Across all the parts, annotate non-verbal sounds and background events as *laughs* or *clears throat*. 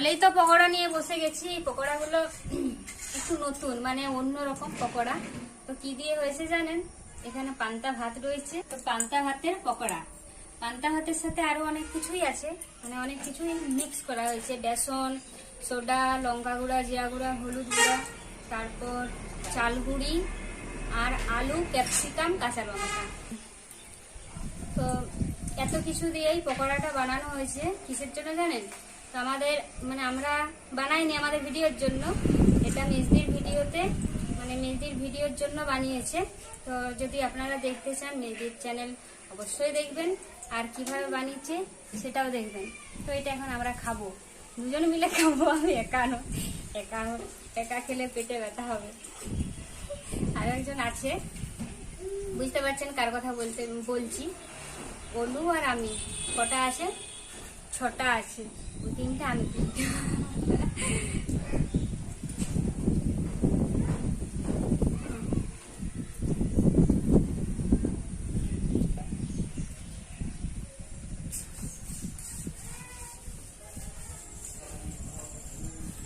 সকালেই তো পকোড়া নিয়ে বসে গেছি। পকোড়াগুলো *clears throat* একটু নতুন মানে অন্য রকম পকোড়া। তো কি দিয়ে হয়েছে জানেন? এখানে পান্তা ভাত রয়েছে। তো পান্তা ভাতের পকোড়া। পান্তা ভাতের সাথে আরও অনেক কিছুই আছে। মানে অনেক কিছুই মিক্স করা হয়েছে। বেসন, সোডা, লঙ্কা গুঁড়া, জিরা গুঁড়া, হলুদ গুঁড়া, তারপর চাল গুঁড়ি আর আলু, ক্যাপসিকাম, কাঁচা লঙ্কা। তো এত কিছু দিয়েই পকোড়াটা বানানো হয়েছে। কিসের জন্য জানেন? তো আমাদের মানে আমরা বানাইনি আমাদের ভিডিওর জন্য। এটা মেজদির ভিডিওতে মানে মেজদির ভিডিওর জন্য বানিয়েছে। তো যদি আপনারা দেখতে চান মেজদির চ্যানেল, অবশ্যই দেখবেন। আর কীভাবে বানিয়েছে সেটাও দেখবেন। তো এটা এখন আমরা খাব। দুজন মিলে খাব আমি একা নয় একা খেলে পেটে ব্যথা হবে। আর একজন আছে। বুঝতে পারছেন কার কথা বলতে, বলছি। অনু আর আমি। কটা আছে? ছটা আছে। ওই তিনটা আমি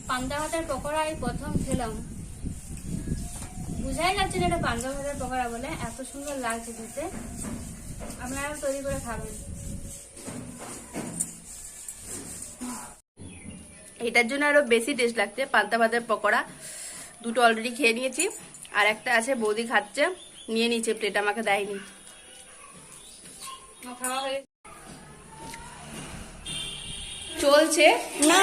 পান্তা ভাতের পকোড়া এই প্রথম খেলাম। বুঝাই যাচ্ছে না এটা পান্তা ভাতের পকোড়া বলে, এত সুন্দর লাগছে খেতে। আপনারা তৈরি করে খাবেন। এটার জন্য আরও বেশি টেস্ট লাগছে পান্তা ভাতের পকোড়া। দুটো অলরেডি খেয়ে নিয়েছি। আর একটা আছে বৌদি খাচ্ছে। নিয়ে নিচ্ছে প্লেট আমাকে দেয়নি। চলছে। না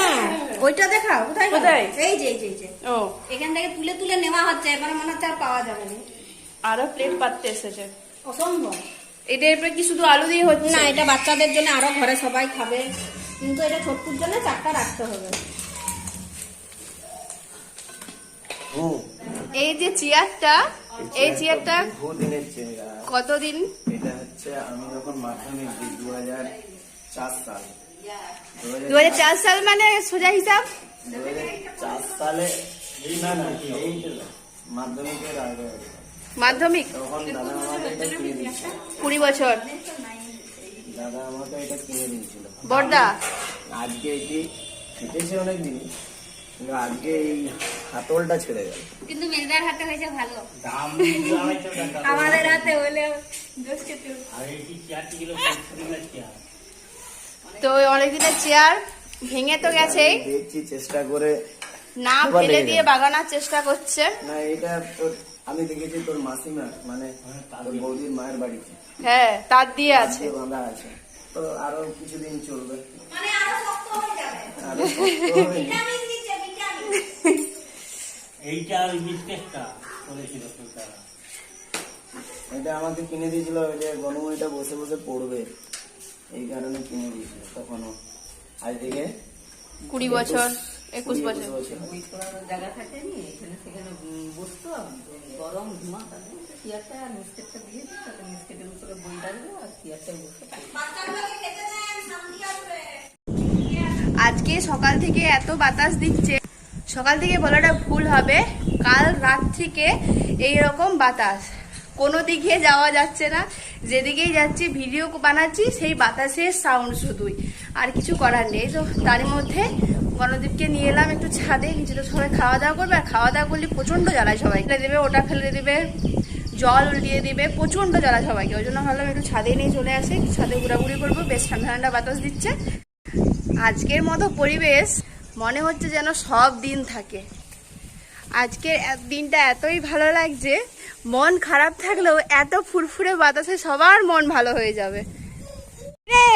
ওইটা দেখা কোথায় কোথায়? এই যে এই যে এই যে। ও। এখান থেকে তুলে তুলে নেওয়া হচ্ছে এবার মনে হচ্ছে আর পাওয়া যাবে না। আরও প্লেট পাততে এসেছে। অসম্ভব। এটা এরপরে কি শুধু আলু দিয়ে হচ্ছে? না এটা বাচ্চাদের জন্য আরও ঘরে সবাই খাবে। কিন্তু এটা ছোট্টুর জন্য চারটা রাখতে হবে। এই যে চেয়ারটা এই চেয়ারটা কতদিন? এটা হচ্ছে আমি যখন মাধ্যমিক দিই দু হাজার চার সাল। দু সাল মানে সোজা হিসাব? দু হাজার চার সালে না না এই মাধ্যমিকের আগে। মাধ্যমিক? কুড়ি বছর। দাদা আমাকে এটা কিনে দিয়েছিল। বর্দা? আজকে এটি ফিটেছে অনেক দিন কিন্তু আজকে এই হাতলটা ছেড়ে গেল। কিন্তু মেজদার হাতে হয়েছে ভালো। আমাদের হাতে হলে তো অনেকদিনের চেয়ার ভেঙে তো গেছেই। দেখছি চেষ্টা করে না ফেলে দিয়ে বাগানোর চেষ্টা করছে। না এটা তোর আমি দেখেছি তোর মাসিমা মানে তোর বৌদির মায়ের বাড়িতে। হ্যাঁ তার দিয়ে আছে। বাঁধা আছে। তো আরও কিছুদিন চলবে। মানে আরও শক্ত হয়ে যাবে। আরও শক্ত এইটা ওই বিস্কেটটা করেছিল তারা এটা আমাকে কিনে দিয়েছিল ওই যে গনু এটা বসে বসে পড়বে। এই কারণে কিনে দিয়েছিল তখনও। আজ থেকে কুড়ি বছর। একুশ বছর। জায়গা থাকে নি এখানে সেখানে বসতো? গরম ধোঁয়া তাদের চেয়ারটা আর মিস্কেটটা দিয়ে দিই মিস্কেটের উপরে বই আর চেয়ারটা বসে আজকে সকাল থেকে এত বাতাস দিচ্ছে। সকাল থেকে বলাটা ভুল হবে। কাল রাত থেকে এই রকম বাতাস। কোনো দিকে যাওয়া যাচ্ছে না। যেদিকেই যাচ্ছি ভিডিও বানাচ্ছি সেই বাতাসের সাউন্ড শুধুই। আর কিছু করার নেই। তো তার মধ্যে গণদীপকে নিয়ে এলাম একটু ছাদে তো সবাই খাওয়া দাওয়া করবে, আর খাওয়া দাওয়া করলে প্রচণ্ড জ্বালায় সবাই। ফেলে দেবে, ওটা ফেলে দেবে, জল উল্টিয়ে দিবে, প্রচণ্ড জ্বালা সবাইকে। ওই জন্য ভাবলাম একটু ছাদে নিয়ে চলে আসি ছাদে ঘোরাঘুরি করব, বেশ ঠান্ডা ঠান্ডা বাতাস দিচ্ছে। আজকের মতো পরিবেশ, মনে হচ্ছে যেন সব দিন থাকে। আজকের দিনটা এতই ভালো লাগছে, মন খারাপ থাকলেও এত ফুরফুরে বাতাসে সবার মন ভালো হয়ে যাবে। রে!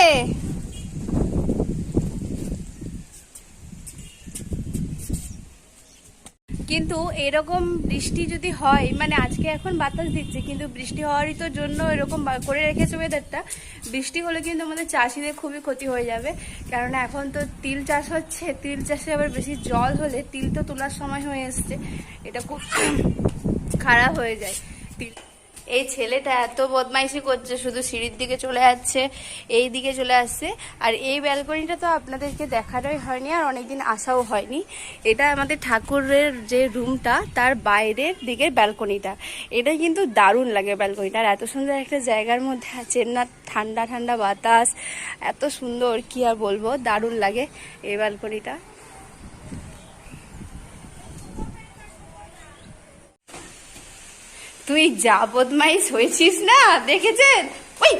কিন্তু এরকম বৃষ্টি যদি হয় মানে আজকে এখন বাতাস দিচ্ছে, কিন্তু বৃষ্টি হওয়ারই তো জন্য এরকম করে রেখেছে ওয়েদারটা বৃষ্টি হলে কিন্তু আমাদের চাষিদের খুবই ক্ষতি হয়ে যাবে। কারণ এখন তো তিল চাষ হচ্ছে, তিল চাষে আবার বেশি জল হলে তিল তো তোলার সময় হয়ে এসছে, এটা খুব খারাপ হয়ে যায়। তিল এই ছেলেটা এত বদমাইশি করছে, শুধু সিঁড়ির দিকে চলে যাচ্ছে, এই দিকে চলে আসছে। আর এই ব্যালকনিটা তো আপনাদেরকে দেখানোই হয়নি, আর অনেকদিন আসাও হয়নি। এটা আমাদের ঠাকুরের যে রুমটা, তার বাইরের দিকের ব্যালকনিটা। এটা কিন্তু দারুণ লাগে ব্যালকনিটা, আর এত সুন্দর একটা জায়গার মধ্যে আছে, না ঠান্ডা ঠান্ডা বাতাস, এত সুন্দর, কি আর বলব, দারুণ লাগে এই ব্যালকনিটা। তুই যা বদমাইশ হয়েছিস না, দেখেছেন? ওই!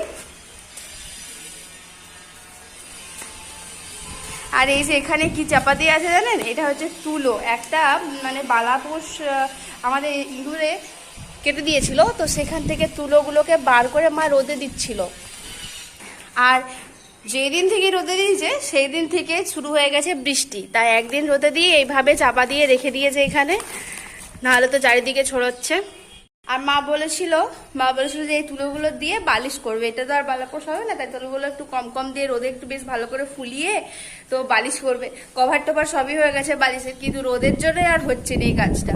আর এই যে এখানে কি চাপা দিয়ে আছে জানেন? এটা হচ্ছে তুলো। একটা মানে বালাপোষ আমাদের ইঁদুরে কেটে দিয়েছিল, তো সেখান থেকে তুলোগুলোকে বার করে মা রোদে দিচ্ছিল। আর যেদিন থেকে রোদে দিয়েছে সেই দিন থেকে শুরু হয়ে গেছে বৃষ্টি। তাই একদিন রোদে দিয়ে এইভাবে চাপা দিয়ে রেখে দিয়েছে এখানে। নাহলে তো চারিদিকে ছড়াচ্ছে। আর মা বলেছিল মা বলেছিল যে এই তুলোগুলো দিয়ে বালিশ করবে। এটা তো আর বালাপোষ হবে না, তাই তুলোগুলো একটু কম কম দিয়ে রোদে একটু বেশ ভালো করে ফুলিয়ে তো বালিশ করবে। কভার টভার সবই হয়ে গেছে বালিশের, কিন্তু রোদের জন্য আর হচ্ছে না এই কাজটা।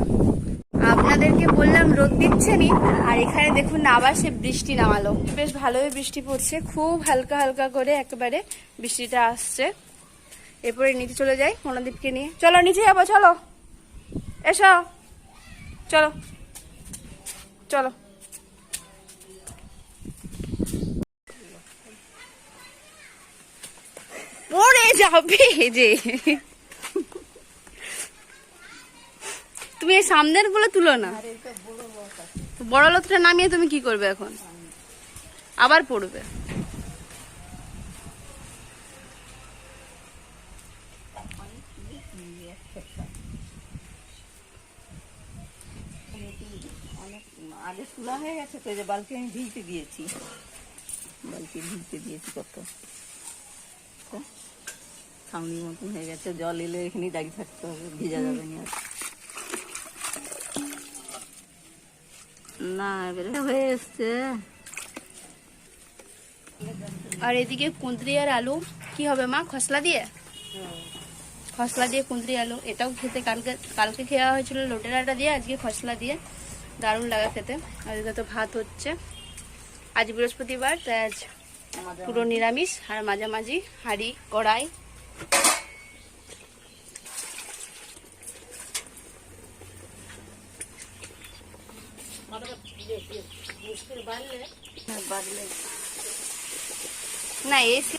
আপনাদেরকে বললাম, রোদ দিচ্ছে নি, আর এখানে দেখুন আবার সে বৃষ্টি নামালো। বেশ ভালোই বৃষ্টি পড়ছে, খুব হালকা হালকা করে একেবারে বৃষ্টিটা আসছে। এরপরে নিচে চলে যাই মনোদীপকে নিয়ে। চলো, নিচে যাব, চলো। এসো। চলো। চলো। পড়ে যাবে যে। তুমি এই সামনেরগুলো তুলো না। বড় লোকটা নামিয়ে তুমি কি করবে এখন? আবার পড়বে। অনেক আগে তোলা হয়ে গেছে তো যে বালতি আমি ভিজতে দিয়েছি। বালতি ভিজতে দিয়েছি কত? ছাউনির মতন হয়ে গেছে জল এলে এখানেই দাঁড়িয়ে থাকতে হবে ভিজা যাবে না না এবারে হয়ে এসছে। আর এদিকে কুঁদরি আর আলু কি হবে মা খসলা দিয়ে? খসলা দিয়ে কুঁদরি আলু এটাও খেতে কালকে কালকে খাওয়া হয়েছিল লোটের আটা দিয়ে আজকে খসলা দিয়ে। দারুণ লাগা খেতে। এদিকে তো ভাত হচ্ছে। আজ বৃহস্পতিবার তাই আজ পুরো নিরামিষ আর মাঝামাঝি হাঁড়ি কড়াই। না এসে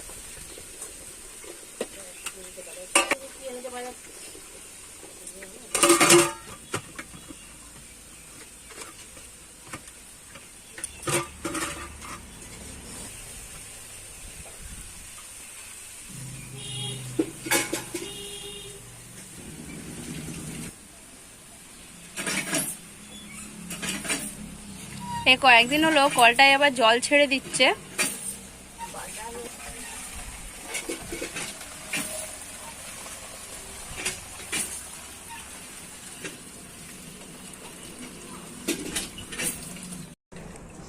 এই কয়েকদিন হলো কলটায় আবার জল ছেড়ে দিচ্ছে।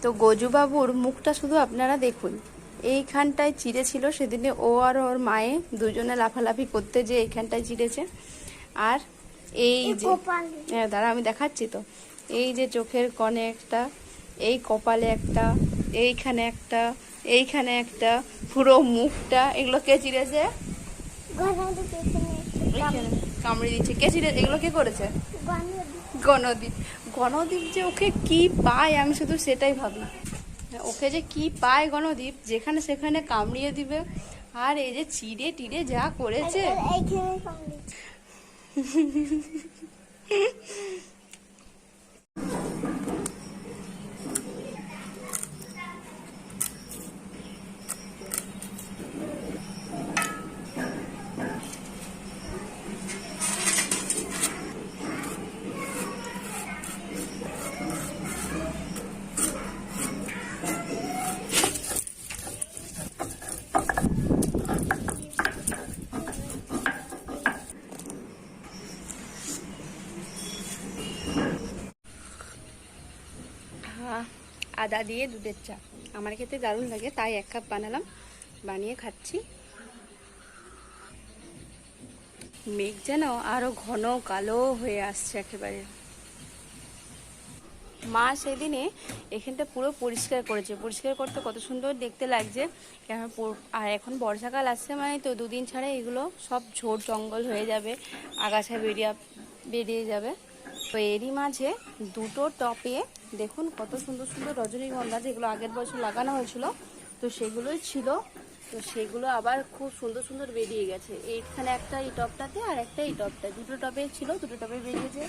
তো গজুবাবুর মুখটা শুধু আপনারা দেখুন। এইখানটায় চিড়ে ছিল সেদিনে ও আর ওর মায়ে দুজনে লাফালাফি করতে যে এইখানটায় চিড়েছে। আর এই যে হ্যাঁ দাঁড়া আমি দেখাচ্ছি তো। এই যে চোখের কনে একটা এই কপালে একটা এইখানে একটা এইখানে একটা পুরো মুখটা এগুলো কে চিড়েছে কামড়ে দিচ্ছে। কে চিড়ে এগুলো কে করেছে? গণদীপ। গণদীপ। যে ওকে কি পায় আমি শুধু সেটাই ভাবি ওকে যে কি পায় গণদীপ যেখানে সেখানে কামড়িয়ে দিবে। আর এই যে চিড়ে টিড়ে যা করেছে। *laughs* আদা দিয়ে দুধের চা। আমার খেতে দারুণ লাগে, তাই এক কাপ বানালাম। বানিয়ে খাচ্ছি। মেঘ যেন আরও ঘন কালো হয়ে আসছে একেবারে। মা সেদিনে এখানটা পুরো পরিষ্কার করেছে। পরিষ্কার করতে কত সুন্দর দেখতে লাগছে। কেন আর এখন বর্ষাকাল আসছে মানে তো দুদিন ছাড়া এগুলো সব ঝোড় জঙ্গল হয়ে যাবে, আগাছা বেরিয়ে বেরিয়ে যাবে। তো এরই মাঝে দুটো টপে দেখুন কত সুন্দর সুন্দর রজনীগন্ধা যেগুলো আগের বছর লাগানো হয়েছিল। তো সেগুলোই ছিল। তো সেগুলো আবার খুব সুন্দর সুন্দর বেরিয়ে গেছে। এইখানে একটা এই টপটাতে আর একটা এই টপটা দুটো টপে ছিল, দুটো টপে বেরিয়েছে।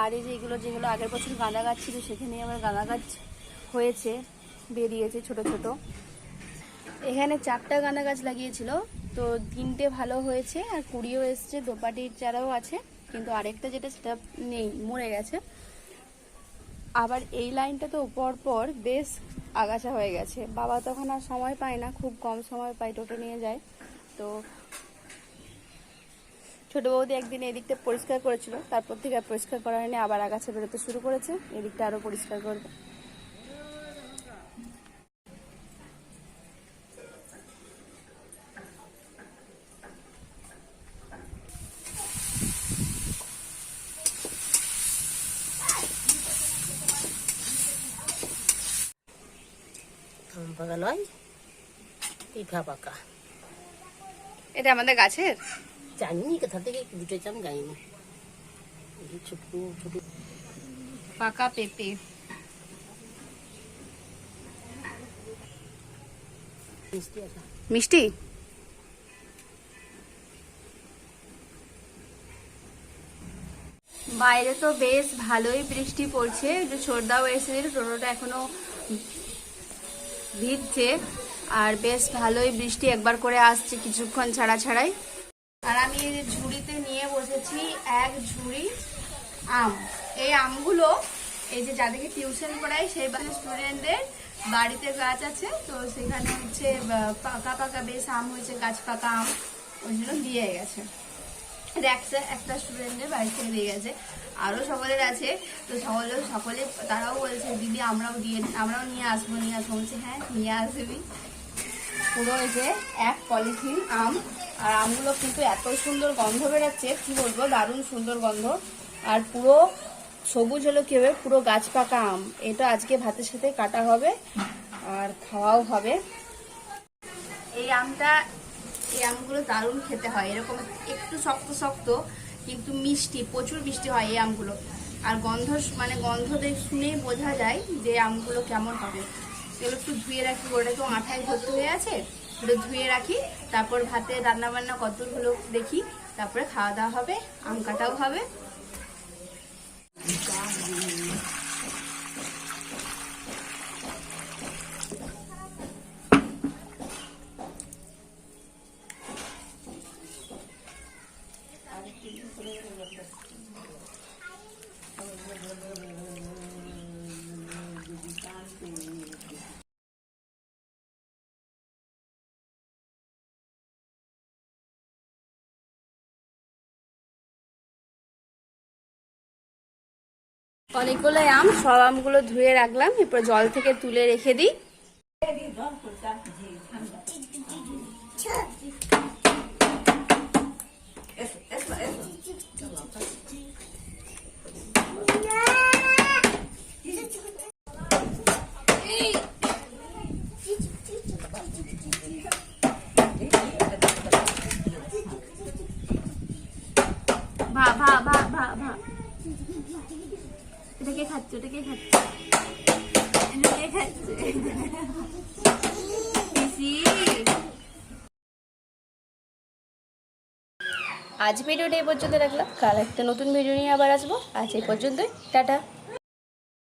আর এই যে এগুলো যেগুলো আগের বছর গাঁদা গাছ ছিল, সেখানে আবার গাঁদা গাছ হয়েছে, বেরিয়েছে ছোট ছোট। এখানে চারটা গাঁদা গাছ লাগিয়েছিল। তো তিনটে ভালো হয়েছে আর কুড়িও এসছে, দোপাটির চারাও আছে। কিন্তু আরেকটা যেটা সেটা নেই, মরে গেছে। আবার এই লাইনটা তো পর পর বেশ আগাছা হয়ে গেছে। বাবা তখন আর সময় পায় না, খুব কম সময় পায় টোটো নিয়ে যায়। তো ছোটো বৌদি একদিন এদিকটা পরিষ্কার করেছিল, তারপর থেকে আর পরিষ্কার করা হয়নি, আবার আগাছা বেরোতে শুরু করেছে এদিকটা আরও পরিষ্কার করবে। আম পিঠা পাকা এটা আমাদের গাছের? জানিনি কোথা থেকে দুটেছে আমি পাকা পেঁপে। মিষ্টি বাইরে তো বেশ ভালোই বৃষ্টি পড়ছে যে ছোটদাও এসেছিল টোটোটা এখনও ভিজছে আর বেশ ভালোই বৃষ্টি একবার করে আসছে কিছুক্ষণ ছাড়া ছাড়াই আর আমি ঝুড়িতে নিয়ে বসেছি এক ঝুড়ি আম। এই আমগুলো এই যে যাদেরকে টিউশন পড়াই সেই বাচ্চা স্টুডেন্টদের বাড়িতে গাছ আছে, তো সেখানে হচ্ছে পাকা পাকা বেশ আম হয়েছে, গাছ পাকা আম, ওই জন্য দিয়ে গেছে। একটা স্টুডেন্টের বাড়ি থেকে দিয়ে গেছে। আরও সকলের আছে। তো সকলে সকলে তারাও বলছে, দিদি, আমরাও দিয়ে আমরাও নিয়ে আসব নিয়ে আসব। বলছে হ্যাঁ নিয়ে আসবি। পুরো এই যে এক পলিথিন আম। আর আমগুলো কিন্তু এত সুন্দর গন্ধ বেরোচ্ছে, কি বলব, দারুণ সুন্দর গন্ধ। আর পুরো সবুজ হলো কি হবে? পুরো গাছ পাকা আম। এটা আজকে ভাতের সাথে কাটা হবে, আর খাওয়াও হবে। এই আমটা এই আমগুলো দারুণ খেতে হয়। এরকম একটু শক্ত শক্ত কিন্তু মিষ্টি, প্রচুর মিষ্টি হয় এই আমগুলো। আর গন্ধ মানে গন্ধ শুনেই বোঝা যায় যে আমগুলো কেমন হবে। এগুলো একটু ধুয়ে রাখি ওটা তো আঠায় ভর্তি হয়ে আছে, ওটা ধুয়ে রাখি, তারপর ভাতে রান্নাবান্না কতগুলো দেখি, তারপরে খাওয়া দাওয়া হবে, আম কাটাও হবে। অনেকগুলো আম সব আমগুলো ধুয়ে রাখলাম এরপর জল থেকে তুলে রেখে দিই ভা ভা ভা ভা ভা এটা কে খাচ্ছে এটা কে খাচ্ছে এটা কে খাচ্ছে পিসি আজ ভিডিওটা এই পর্যন্ত রাখলাম। কাল একটা নতুন ভিডিও নিয়ে আবার আসব। আজ এই পর্যন্তই। টাটা।